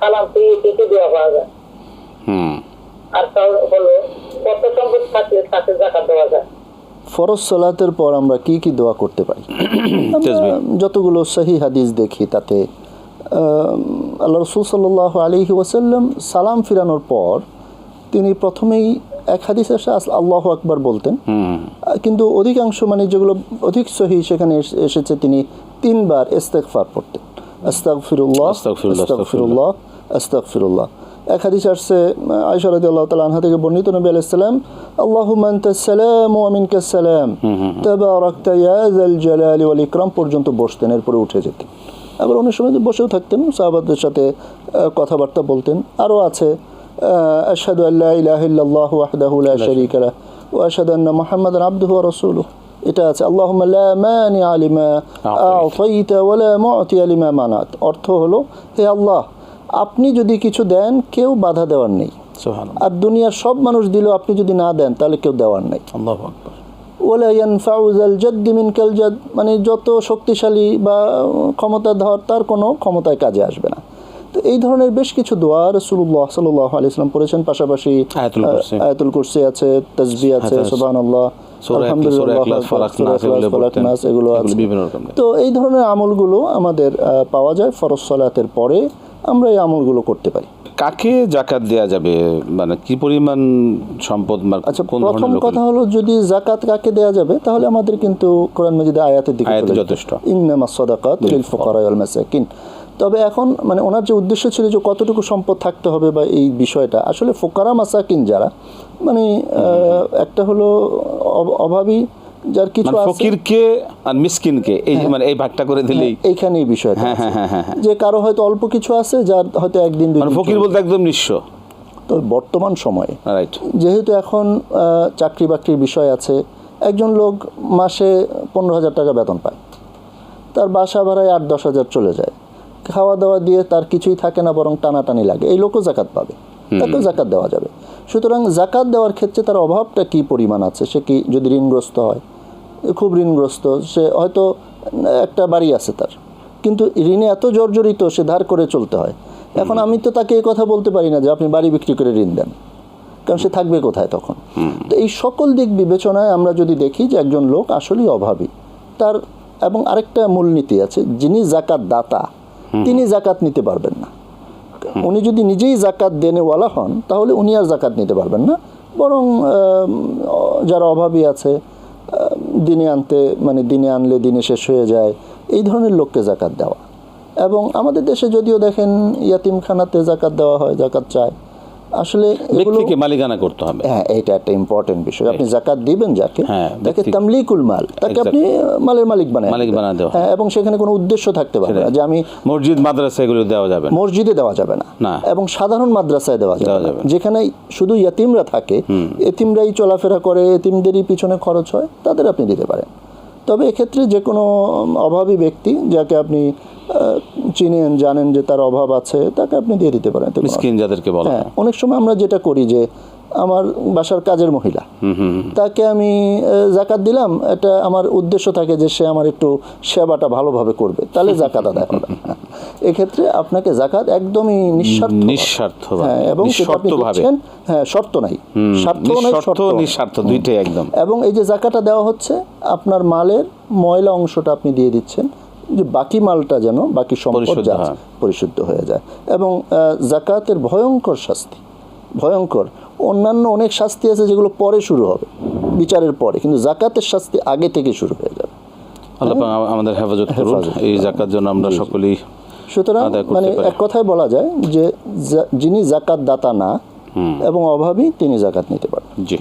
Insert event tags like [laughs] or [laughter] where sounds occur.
সালাম ফিরিয়ে কি কি দেওয়া পাওয়া যায়। আর তাও হলো কত সম্পদ থাকলে তাকে জাকাত দেওয়া যায়। ফরজ সালাতের পর আমরা কি কি দোয়া করতে পারি? [coughs] যতগুলো সহি হাদিস দেখি তাতে আল্লাহ রসুল সাল্লাহ আলহি ওয়াসাল্লাম সালাম ফিরানোর পর তিনি প্রথমেই এক হাদিস আল্লাহ আকবার বলতেন। কিন্তু অধিকাংশ মানে যেগুলো অধিক সহি সেখানে এসেছে তিনি তিনবার ইস্তেগফার পড়তেন। আস্তাগফিরুল্লাহ আস্তাগফিরুল্লাহ, আস্তাগফিরুল্লাহ আস্তাগফিরুল্লাহ। এক হাদিস আসছে আয়সা রাদিয়াল্লাহু তাআলা আনহা থেকে বর্ণিত নবী আলাইহিস সালাম আল্লাহুম্মা আনতাস সালাম ওয়া মিনকাস সালাম। তাবারাকতা ইয়া যাল জালালি ওয়াল ইকরাম পর্যন্ত বসতেন এরপরে উঠে যেতেন। আবার অনেক সময় বসেও থাকতেন সাহাবাদের সাথে কথাবার্তা বলতেন। আরও আছে আশহাদু আল্লা ইলাহা ইল্লাল্লাহু ওয়াহদাহু লা শারীকা লাহ ওয়া আশহাদু আন্না মুহাম্মাদান আবদুহু ওয়া রাসূলুহু। এটা আছে আল্লাহুম্মা লা মানিআ লিমা আ'তাইতা। ওয়া লা মু'তিয়া লিমা মানাত। অর্থ হলো হে আল্লাহ আপনি যদি কিছু দেন কেউ বাধা দেওয়ার নেই। আর দুনিয়ার সব মানুষ দিলেও আপনি যদি না দেন তাহলে কেউ দেওয়ার নেই। মিন যত শক্তিশালী বা ক্ষমতাধর তার কোনো ক্ষমতায় কাজে আসবে না। তো এই ধরনের বেশ কিছু দোয়া রসুল্লাহ সাল্লাহ আলি ইসলাম পড়েছেন পাশাপাশি আয়াতুল কুরসি। আছে তসবি আছে আল্লাহ রকম। তো এই ধরনের আমলগুলো আমাদের পাওয়া যায় ফরজ সালাতের পরে। আমরা এই আমলগুলো করতে পারি। কাকে জাকাত দেয়া যাবে? মানে কি পরিমাণ সম্পদ আচ্ছা কোন প্রথম কথা হলো যদি জাকাত কাকে দেয়া যাবে তাহলে আমাদের কিন্তু কোরআন মাজিদে আয়াতের দিকে যথেষ্ট। ইন্নামা সাদাকাত লিল ফুকারা ওয়াল মাসাকিন। তবে এখন মানে ওনার যে উদ্দেশ্য ছিল যে কতটুকু সম্পদ থাকতে হবে বা এই বিষয়টা আসলে ফোকারা মাসাকিন যারা মানে একটা হলো অভাবী যার কিছু মানে ফকিরকে আর মিসকিনকে এই মানে এই ভাগটা করে দিলেই এইখানেই বিষয়টা হ্যাঁ, হ্যাঁ, হ্যাঁ, হ্যাঁ, হ্যাঁ। যে কারও হয়তো অল্প কিছু আছে যার হয়তো একদিন মানে ফকির বলতে একদম নিঃস্ব। তবে বর্তমান সময়ে রাইট যেহেতু এখন চাকরি বাকরির বিষয় আছে একজন লোক মাসে পনেরো হাজার টাকা বেতন পায়। তার বাসা ভাড়ায় আট দশ হাজার চলে যায়। খাওয়া দাওয়া দিয়ে তার কিছুই থাকে না বরং টানাটানি লাগে। এই লোকও জাকাত পাবে। তাকেও জাকাত দেওয়া যাবে। সুতরাং জাকাত দেওয়ার ক্ষেত্রে তার অভাবটা কি পরিমাণ আছে? সে কি যদি ঋণগ্রস্ত হয় খুব ঋণগ্রস্ত সে হয়তো একটা বাড়ি আছে তার। কিন্তু ঋণে এত জর্জরিত সে ধার করে চলতে হয়। এখন আমি তো তাকে এই কথা বলতে পারি না যে আপনি বাড়ি বিক্রি করে ঋণ দেন। কারণ সে থাকবে কোথায় তখন? তো এই সকল দিক বিবেচনায় আমরা যদি দেখি যে একজন লোক আসলেই অভাবী তার এবং আরেকটা মূলনীতি আছে যিনি জাকাত দাতা তিনি জাকাত নিতে পারবেন না। উনি যদি নিজেই জাকাত দেনেওয়ালা হন, তাহলে উনি আর জাকাত নিতে পারবেন না। বরং যারা অভাবী আছে দিনে আনতে মানে দিনে আনলে দিনে শেষ হয়ে যায়, এই ধরনের লোককে জাকাত দেওয়া। এবং আমাদের দেশে যদিও দেখেন, ইয়াতিমখানাতে জাকাত দেওয়া হয়, জাকাত চায়। আসলে এগুলো ব্যক্তিকে মালিকানা করতে হবে। হ্যাঁ এটা একটা ইম্পর্টেন্ট বিষয়। আপনি জাকাত দিবেন যাকে হ্যাঁ, তাকে তামলিকুল মাল তাকে আপনি মালের মালিক বানায় মালিক বানায় দেওয়া। হ্যাঁ এবং সেখানে কোনো উদ্দেশ্য থাকতে পারে না যে আমি মসজিদ মাদ্রাসা এগুলো দেওয়া যাবে মসজিদে দেওয়া যাবে না। না। এবং সাধারণ মাদ্রাসায় দেওয়া যাবে। যেখানে শুধু ইয়তিমরা থাকে এতিমরাই চলাফেরা করে এতিমদেরই পিছনে খরচ হয় তাদের আপনি দিতে পারেন। তবে এক্ষেত্রে যে কোনো অভাবী ব্যক্তি যাকে আপনি চিনেন জানেন যে তার অভাব আছে তাকে আপনি দিয়ে দিতে পারেন। মিসকিন যাদেরকে বলা হ্যাঁ। অনেক সময় আমরা যেটা করি যে আমার বাসার কাজের মহিলা। তাকে আমি জাকাত দিলাম। এটা আমার উদ্দেশ্য থাকে যে সে আমার একটু সেবাটা ভালোভাবে করবে। তাহলে জাকাত আদায় হবে। [laughs] এক্ষেত্রে আপনাকে জাকাত একদমই নিঃস্বার্থ নিঃস্বার্থভাবে, হ্যাঁ এবং হ্যাঁ শর্ত নাই। স্বার্থ নাই শর্ত। নিঃস্বার্থ দুইটাই একদম। এবং এই যে জাকাটা দেওয়া হচ্ছে আপনার মালের ময়লা অংশটা আপনি দিয়ে দিচ্ছেন যে বাকি মালটা যেন বাকি সম্পদ পরিশুদ্ধ হয়ে। যায়। এবং জাকাতের ভয়ঙ্কর শাস্তি ভয়ঙ্কর অন্যান্য অনেক শাস্তি আছে যেগুলো পরে শুরু হবে বিচারের পরে কিন্তু জাকাতের শাস্তি আগে থেকে শুরু হয়ে যাবে। আল্লাহ আমাদের হেফাজত করুন। এই জাকাত জন্য আমরা সকলেই সুতরাং মানে এক কথায় বলা যায় যে যা- যিনি জাকাত দাতা না এবং অভাবী তিনি জাকাত নিতে পারেন জি।